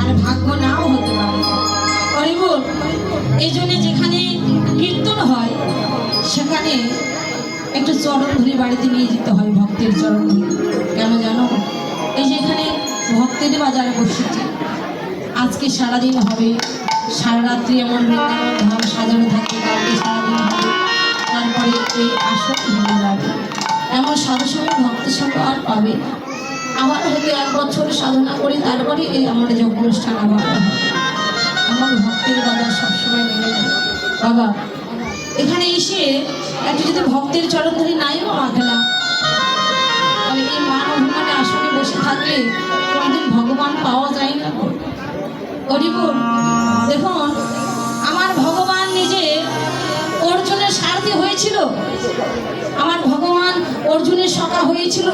আর ভাগ্য নাও হতে পারে। হরিব এই জন্য যেখানে কীর্তন হয়, সেখানে একটু চরণ ধরে বাড়িতে নিয়ে যেতে হয় ভক্তের চরণ কেন জানো? এই যে এখানে ভক্তের বাজারে বসেছে। আজকে সারাদিন হবে, সারা রাত্রি এমন বৃন্দাবন ধাম সাজানো থাকে, কালকে সারাদিন হবে। তারপরে এই আসন ভেঙে যাবে এমন সাধু সঙ্গে ভক্ত সঙ্গ আর পাবে হয়তো এক বছর সাধনা করি তারপরে এই আমার যোগ অনুষ্ঠান হবে। আমার ভক্তের বাজার সবসময় মেনে বাবা, এখানে এসে একটু যদি ভক্তের চরণ ধরে নাই তাহলে এই মান অভিমানে আসনে বসে থাকলে কোনোদিন ভগবান পাওয়া যায় না। দেখুন, আমার ভগবান নিজে অর্জুনের সারথি হয়েছিল আমার অর্জুনের সখা হয়েছিল,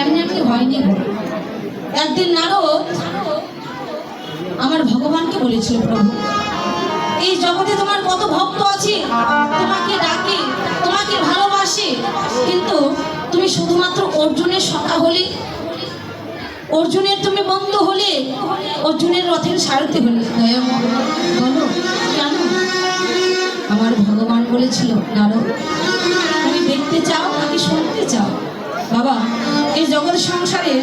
এমনি এমনি হয়নি। একদিন নারদ আমার ভগবানকে বলেছিল, প্রভু, এই জগতে তোমার কত ভক্ত আছে, তোমাকে ডাকে, তোমাকে ভালোবাসে, কিন্তু তুমি শুধুমাত্র অর্জুনের সখা হলে, অর্জুনের তুমি বন্ধু হলে, অর্জুনের রথের সারথি হলে বলো, কেন? আমার ভগবান বলেছিল, নারদ দেখতে চাও নাকি শুনতে চাও? বাবা, এই জগৎ সংসারে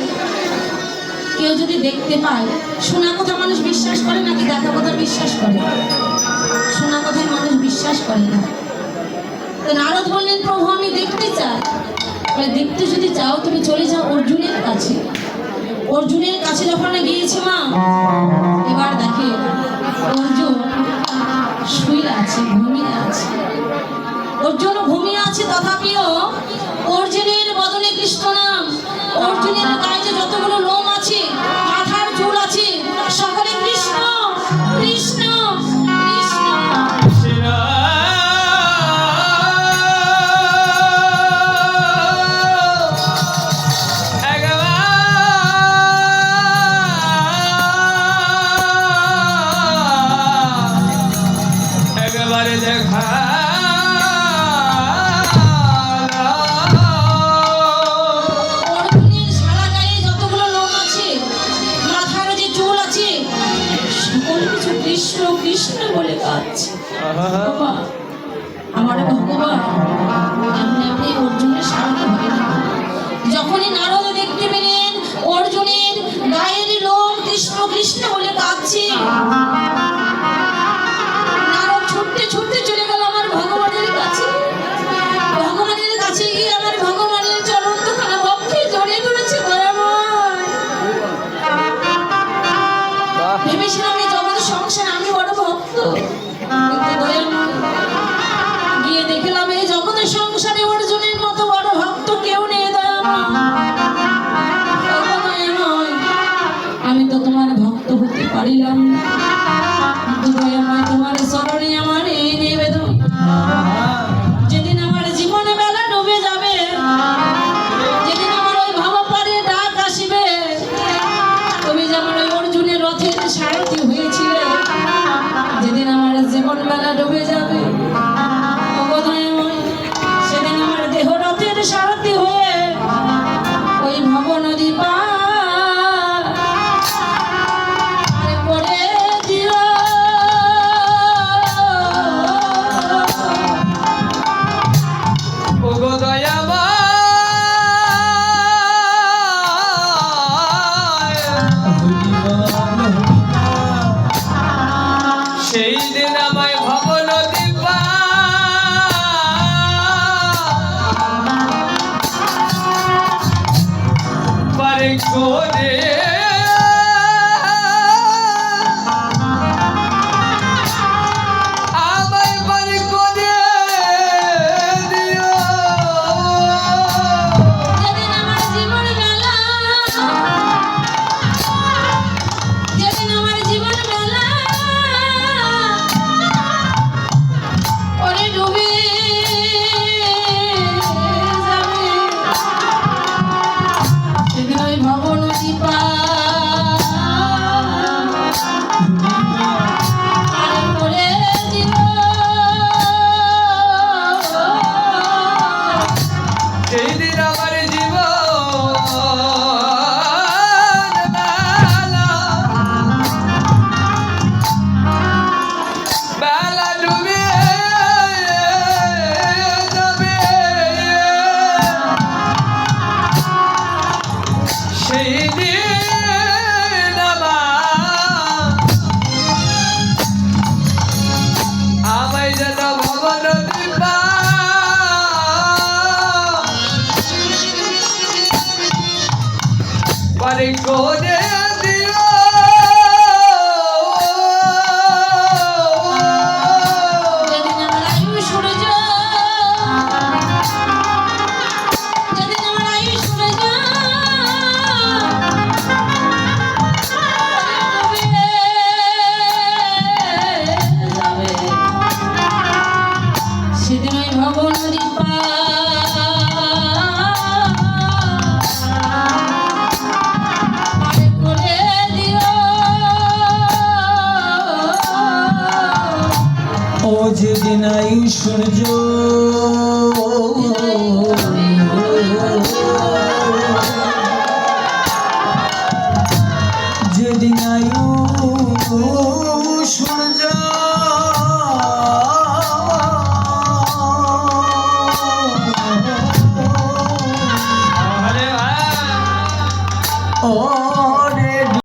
কেউ যদি দেখতে পায়, শোনা কথা মানুষ বিশ্বাস করে নাকি দেখা কথা বিশ্বাস করে? শোনা কথায় মানুষ বিশ্বাস করে না। তো নারদ বললেন, প্রভু, আমি দেখতে চাই। দেখতে যদি চাও, তুমি চলে যাও অর্জুনের কাছে। অর্জুনের কাছে যখন গিয়েছে মা, এবার দেখে অর্জুন শুয়ে আছে, ঘুমিয়ে আছে। অর্জুন ঘুমিয়ে আছে তথাপিও ভেবেছিলাম এই জগতের সংসার আমি বড় ভক্ত। গিয়ে দেখলাম এই জগতের সংসারে অর্জুনের মতো বড় ভক্ত কেউ নেই আমি তো তোমার ভক্ত হতে পারিলাম সেই দিন আমায় ভবন দিবা। করে পারে করে ও নাই সূর্য।